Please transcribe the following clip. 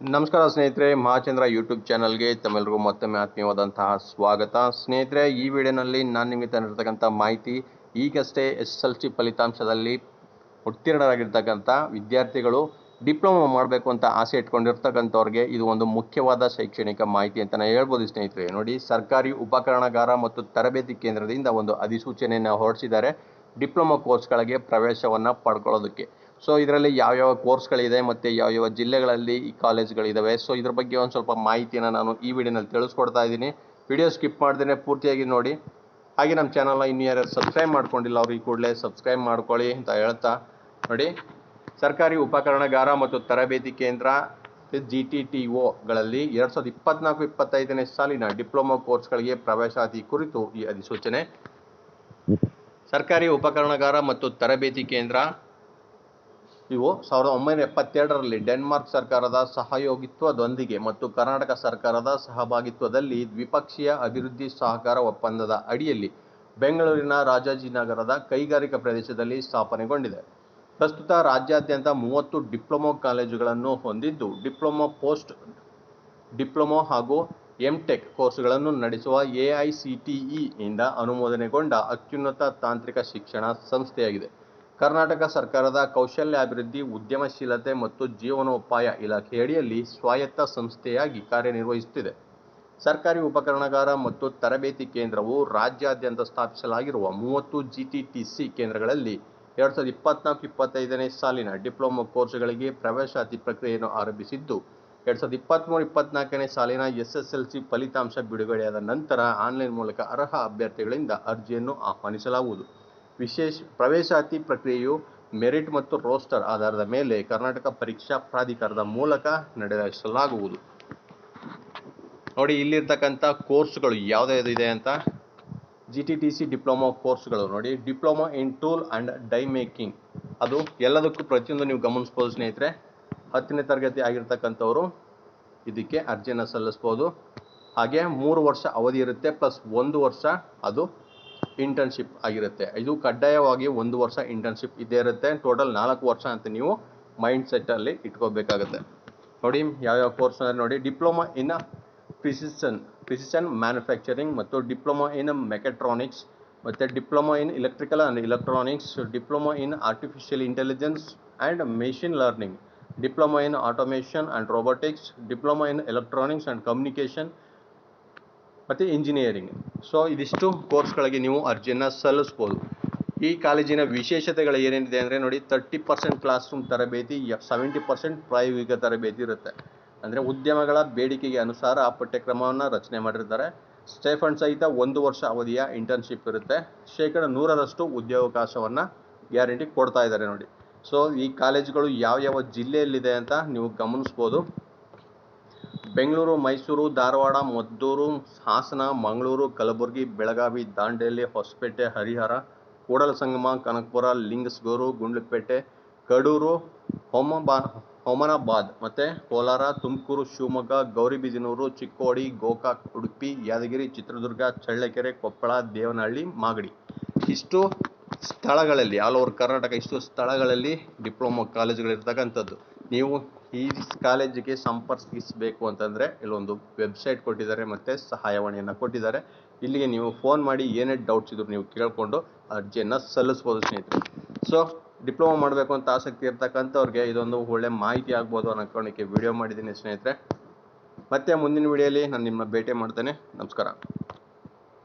ನಮಸ್ಕಾರ ಸ್ನೇಹಿತರೆ, ಮಹಾಚಂದ್ರ ಯೂಟ್ಯೂಬ್ ಚಾನಲ್ಗೆ ತಮ್ಮೆಲ್ಲರಿಗೂ ಮತ್ತೊಮ್ಮೆ ಆತ್ಮೀಯವಾದಂತಹ ಸ್ವಾಗತ. ಸ್ನೇಹಿತರೆ, ಈ ವಿಡಿಯೋನಲ್ಲಿ ನಾನು ನಿಮಗೆ ತಂದಿರತಕ್ಕಂಥ ಮಾಹಿತಿ, ಈಗಷ್ಟೇ ಎಸ್ ಎಲ್ ಸಿ ಫಲಿತಾಂಶದಲ್ಲಿ ಉತ್ತೀರ್ಣರಾಗಿರ್ತಕ್ಕಂಥ ವಿದ್ಯಾರ್ಥಿಗಳು ಡಿಪ್ಲೊಮಾ ಮಾಡಬೇಕು ಅಂತ ಆಸೆ ಇಟ್ಕೊಂಡಿರ್ತಕ್ಕಂಥವ್ರಿಗೆ ಇದು ಒಂದು ಮುಖ್ಯವಾದ ಶೈಕ್ಷಣಿಕ ಮಾಹಿತಿ ಅಂತಲೇ ಹೇಳ್ಬೋದು ಸ್ನೇಹಿತರೆ. ನೋಡಿ, ಸರ್ಕಾರಿ ಉಪಕರಣಗಾರ ಮತ್ತು ತರಬೇತಿ ಕೇಂದ್ರದಿಂದ ಒಂದು ಅಧಿಸೂಚನೆಯನ್ನು ಹೊರಡಿಸಿದ್ದಾರೆ. ಡಿಪ್ಲೊಮಾ ಕೋರ್ಸ್ಗಳಿಗೆ ಪ್ರವೇಶವನ್ನು ಪಡ್ಕೊಳ್ಳೋದಕ್ಕೆ. ಸೊ ಇದರಲ್ಲಿ ಯಾವ್ಯಾವ ಕೋರ್ಸ್ಗಳಿದೆ ಮತ್ತು ಯಾವ್ಯಾವ ಜಿಲ್ಲೆಗಳಲ್ಲಿ ಈ ಕಾಲೇಜ್ಗಳಿದ್ದಾವೆ ಸೊ ಇದ್ರ ಬಗ್ಗೆ ಒಂದು ಸ್ವಲ್ಪ ಮಾಹಿತಿಯನ್ನು ನಾನು ಈ ವಿಡಿಯೋನಲ್ಲಿ ತಿಳಿಸ್ಕೊಡ್ತಾ ಇದ್ದೀನಿ. ವಿಡಿಯೋ ಸ್ಕಿಪ್ ಮಾಡ್ದೇನೆ ಪೂರ್ತಿಯಾಗಿ ನೋಡಿ. ಹಾಗೆ ನಮ್ಮ ಚಾನಲ್ನ ಇನ್ನು ಯಾರು ಸಬ್ಸ್ಕ್ರೈಬ್ ಮಾಡ್ಕೊಂಡಿಲ್ಲ ಅವ್ರು ಈ ಕೂಡಲೇ ಸಬ್ಸ್ಕ್ರೈಬ್ ಮಾಡ್ಕೊಳ್ಳಿ ಅಂತ ಹೇಳ್ತಾ ನೋಡಿ. ಸರ್ಕಾರಿ ಉಪಕರಣಗಾರ ಮತ್ತು ತರಬೇತಿ ಕೇಂದ್ರ ಜಿ ಟಿ ಟಿ ಒಗಳಲ್ಲಿ ಎರಡು ಸಾವಿರದ ಇಪ್ಪತ್ನಾಲ್ಕು ಇಪ್ಪತ್ತೈದನೇ ಸಾಲಿನ ಡಿಪ್ಲೊಮಾ ಕೋರ್ಸ್ಗಳಿಗೆ ಪ್ರವೇಶಾತಿ ಕುರಿತು ಈ ಅಧಿಸೂಚನೆ. ಸರ್ಕಾರಿ ಉಪಕರಣಗಾರ ಮತ್ತು ತರಬೇತಿ ಕೇಂದ್ರ ಇವು ಸಾವಿರದ ಒಂಬೈನೂರ ಎಪ್ಪತ್ತೆರಡರಲ್ಲಿ ಡೆನ್ಮಾರ್ಕ್ ಸರ್ಕಾರದ ಸಹಯೋಗಿತ್ವದೊಂದಿಗೆ ಮತ್ತು ಕರ್ನಾಟಕ ಸರ್ಕಾರದ ಸಹಭಾಗಿತ್ವದಲ್ಲಿ ದ್ವಿಪಕ್ಷೀಯ ಅಭಿವೃದ್ಧಿ ಸಹಕಾರ ಒಪ್ಪಂದದ ಅಡಿಯಲ್ಲಿ ಬೆಂಗಳೂರಿನ ರಾಜಾಜಿನಗರದ ಕೈಗಾರಿಕಾ ಪ್ರದೇಶದಲ್ಲಿ ಸ್ಥಾಪನೆಗೊಂಡಿದೆ. ಪ್ರಸ್ತುತ ರಾಜ್ಯಾದ್ಯಂತ ಮೂವತ್ತು ಡಿಪ್ಲೊಮೊ ಕಾಲೇಜುಗಳನ್ನು ಹೊಂದಿದ್ದು, ಡಿಪ್ಲೊಮೊ ಪೋಸ್ಟ್, ಡಿಪ್ಲೊಮೊ ಹಾಗೂ ಎಂಟೆಕ್ ಕೋರ್ಸ್ಗಳನ್ನು ನಡೆಸುವ ಎ ಐ ಸಿ ಟಿ ಇಯಿಂದ ಅನುಮೋದನೆಗೊಂಡ ಅತ್ಯುನ್ನತ ತಾಂತ್ರಿಕ ಶಿಕ್ಷಣ ಸಂಸ್ಥೆಯಾಗಿದೆ. ಕರ್ನಾಟಕ ಸರ್ಕಾರದ ಕೌಶಲ್ಯಾಭಿವೃದ್ಧಿ, ಉದ್ಯಮಶೀಲತೆ ಮತ್ತು ಜೀವನೋಪಾಯ ಇಲಾಖೆಯಡಿಯಲ್ಲಿ ಸ್ವಾಯತ್ತ ಸಂಸ್ಥೆಯಾಗಿ ಕಾರ್ಯನಿರ್ವಹಿಸುತ್ತಿದೆ. ಸರ್ಕಾರಿ ಉಪಕರಣಗಾರ ಮತ್ತು ತರಬೇತಿ ಕೇಂದ್ರವು ರಾಜ್ಯಾದ್ಯಂತ ಸ್ಥಾಪಿಸಲಾಗಿರುವ ಮೂವತ್ತು ಜಿಟಿಟಿಸಿ ಕೇಂದ್ರಗಳಲ್ಲಿ ಎರಡು ಸಾವಿರದ ಇಪ್ಪತ್ನಾಲ್ಕು, ಇಪ್ಪತ್ತೈದನೇ ಸಾಲಿನ ಡಿಪ್ಲೊಮಾ ಕೋರ್ಸ್ಗಳಿಗೆ ಪ್ರವೇಶಾತಿ ಪ್ರಕ್ರಿಯೆಯನ್ನು ಆರಂಭಿಸಿದ್ದು, ಎರಡು ಸಾವಿರದ ಇಪ್ಪತ್ತ್ಮೂರು ಇಪ್ಪತ್ನಾಲ್ಕನೇ ಸಾಲಿನ ಎಸ್ ಎಸ್ ಎಲ್ ಸಿ ಫಲಿತಾಂಶ ಬಿಡುಗಡೆಯಾದ ನಂತರ ಆನ್ಲೈನ್ ಮೂಲಕ ಅರ್ಹ ಅಭ್ಯರ್ಥಿಗಳಿಂದ ಅರ್ಜಿಯನ್ನು ಆಹ್ವಾನಿಸಲಾಗುವುದು. ವಿಶೇಷ ಪ್ರವೇಶಾತಿ ಪ್ರಕ್ರಿಯೆಯು ಮೆರಿಟ್ ಮತ್ತು ರೋಸ್ಟರ್ ಆಧಾರದ ಮೇಲೆ ಕರ್ನಾಟಕ ಪರೀಕ್ಷಾ ಪ್ರಾಧಿಕಾರದ ಮೂಲಕ ನಡೆಸಲಾಗುವುದು. ನೋಡಿ, ಇಲ್ಲಿರ್ತಕ್ಕಂಥ ಕೋರ್ಸ್ಗಳು ಯಾವ್ದು ಇದೆ ಅಂತ? G T T C diploma ಕೋರ್ಸ್ಗಳು. ನೋಡಿ, diploma in tool and die making. ಅದು ಎಲ್ಲದಕ್ಕೂ ಪ್ರತಿಯೊಂದು ನೀವು ಗಮನಿಸ್ಬೋದು, ಸ್ನೇಹಿತರೆ. ಹತ್ತನೇ ತರಗತಿ ಆಗಿರ್ತಕ್ಕಂಥವರು ಇದಕ್ಕೆ ಅರ್ಜಿಯನ್ನು ಸಲ್ಲಿಸ್ಬೋದು. ಹಾಗೆ ಮೂರು ವರ್ಷ ಅವಧಿ ಇರುತ್ತೆ, ಪ್ಲಸ್ ಒಂದು ವರ್ಷ ಅದು ಇಂಟರ್ನ್ಶಿಪ್ ಆಗಿರುತ್ತೆ. ಇದು ಕಡ್ಡಾಯವಾಗಿ ಒಂದು ವರ್ಷ ಇಂಟರ್ನ್ಶಿಪ್ ಇದೇ ಇರುತ್ತೆ. ಟೋಟಲ್ ನಾಲ್ಕು ವರ್ಷ ಅಂತ ನೀವು ಮೈಂಡ್ ಸೆಟ್ಟಲ್ಲಿ ಇಟ್ಕೋಬೇಕಾಗುತ್ತೆ. ನೋಡಿ, ಯಾವ್ಯಾವ ಕೋರ್ಸ್ ಅಂದರೆ ನೋಡಿ diploma in precision precision manufacturing ಮತ್ತು ಡಿಪ್ಲೊಮಾ ಇನ್ ಮೆಕೆಟ್ರಾನಿಕ್ಸ್ ಮತ್ತು diploma in electrical and electronics diploma in artificial intelligence and machine learning diploma in automation and robotics diploma in electronics and communication ಮತ್ತು engineering so ಇದಿಷ್ಟು ಕೋರ್ಸ್ಗಳಿಗೆ ನೀವು ಅರ್ಜಿಯನ್ನು ಸಲ್ಲಿಸ್ಬೋದು. ಈ ಕಾಲೇಜಿನ ವಿಶೇಷತೆಗಳು ಏನೇನಿದೆ ಅಂದರೆ ನೋಡಿ ತರ್ಟಿ ಪರ್ಸೆಂಟ್ ಕ್ಲಾಸ್ ರೂಮ್ ತರಬೇತಿ ಸೆವೆಂಟಿ ಪರ್ಸೆಂಟ್ ಪ್ರಾಯೋಗಿಕ ತರಬೇತಿ ಇರುತ್ತೆ. ಅಂದರೆ ಉದ್ಯಮಗಳ ಬೇಡಿಕೆಗೆ ಅನುಸಾರ ಆ ಪಠ್ಯಕ್ರಮವನ್ನು ರಚನೆ ಮಾಡಿರ್ತಾರೆ. ಸ್ಟೇಫಂಡ್ ಸಹಿತ ಒಂದು ವರ್ಷ ಅವಧಿಯ ಇಂಟರ್ನ್ಶಿಪ್ ಇರುತ್ತೆ. ಶೇಕಡ ನೂರರಷ್ಟು ಉದ್ಯೋಗಾವಕಾಶವನ್ನು ಗ್ಯಾರಂಟಿ ಕೊಡ್ತಾ ಇದ್ದಾರೆ ನೋಡಿ. ಸೊ ಈ ಕಾಲೇಜುಗಳು ಯಾವ ಯಾವ ಜಿಲ್ಲೆಯಲ್ಲಿದೆ ಅಂತ ನೀವು ಗಮನಿಸ್ಬೋದು. ಬೆಂಗಳೂರು, ಮೈಸೂರು, ಧಾರವಾಡ, ಮದ್ದೂರು, ಹಾಸನ, ಮಂಗಳೂರು, ಕಲಬುರಗಿ, ಬೆಳಗಾವಿ, ದಾಂಡೇಲಿ, ಹೊಸಪೇಟೆ, ಹರಿಹರ, ಕೂಡಲ ಸಂಗಮ, ಕನಕಪುರ, ಲಿಂಗಸ್ಗೂರು, ಗುಂಡ್ಲುಪೇಟೆ, ಕಡೂರು, ಹೋಮಬಾ, ಹೊಮನಾಬಾದ್ ಮತ್ತು ಕೋಲಾರ, ತುಮಕೂರು, ಶಿವಮೊಗ್ಗ ಗೌರಿಬಿದನೂರು ಚಿಕ್ಕೋಡಿ, ಗೋಕಾಕ್, ಉಡುಪಿ, ಯಾದಗಿರಿ, ಚಿತ್ರದುರ್ಗ, ಚಳ್ಳಕೆರೆ, ಕೊಪ್ಪಳ, ದೇವನಹಳ್ಳಿ, ಮಾಗಡಿ. ಇಷ್ಟು ಸ್ಥಳಗಳಲ್ಲಿ ಆಲ್ ಓವರ್ ಕರ್ನಾಟಕ, ಇಷ್ಟು ಸ್ಥಳಗಳಲ್ಲಿ ಡಿಪ್ಲೊಮೊ ಕಾಲೇಜುಗಳಿರ್ತಕ್ಕಂಥದ್ದು. ನೀವು ಈ ಕಾಲೇಜಿಗೆ ಸಂಪರ್ಕಿಸಬೇಕು ಅಂತಂದರೆ ಇಲ್ಲೊಂದು ವೆಬ್ಸೈಟ್ ಕೊಟ್ಟಿದ್ದಾರೆ ಮತ್ತು ಸಹಾಯವಾಣಿಯನ್ನು ಕೊಟ್ಟಿದ್ದಾರೆ. ಇಲ್ಲಿಗೆ ನೀವು ಫೋನ್ ಮಾಡಿ ಏನೇ ಡೌಟ್ಸ್ ಇದ್ರು ನೀವು ಕೇಳಿಕೊಂಡು ಅರ್ಜಿಯನ್ನು ಸಲ್ಲಿಸ್ಬೋದು ಸ್ನೇಹಿತರೆ. ಸೊ ಡಿಪ್ಲೊಮಾ ಮಾಡಬೇಕು ಅಂತ ಆಸಕ್ತಿ ಇರ್ತಕ್ಕಂಥವ್ರಿಗೆ ಇದೊಂದು ಒಳ್ಳೆ ಮಾಹಿತಿ ಆಗ್ಬೋದು ಅನ್ನೋ ಕಾರಣಕ್ಕೆ ವಿಡಿಯೋ ಮಾಡಿದ್ದೀನಿ ಸ್ನೇಹಿತರೆ. ಮತ್ತೆ ಮುಂದಿನ ವಿಡಿಯೋಲಿ ನಾನು ನಿಮ್ಮನ್ನ ಭೇಟಿ ಮಾಡ್ತೇನೆ. ನಮಸ್ಕಾರ.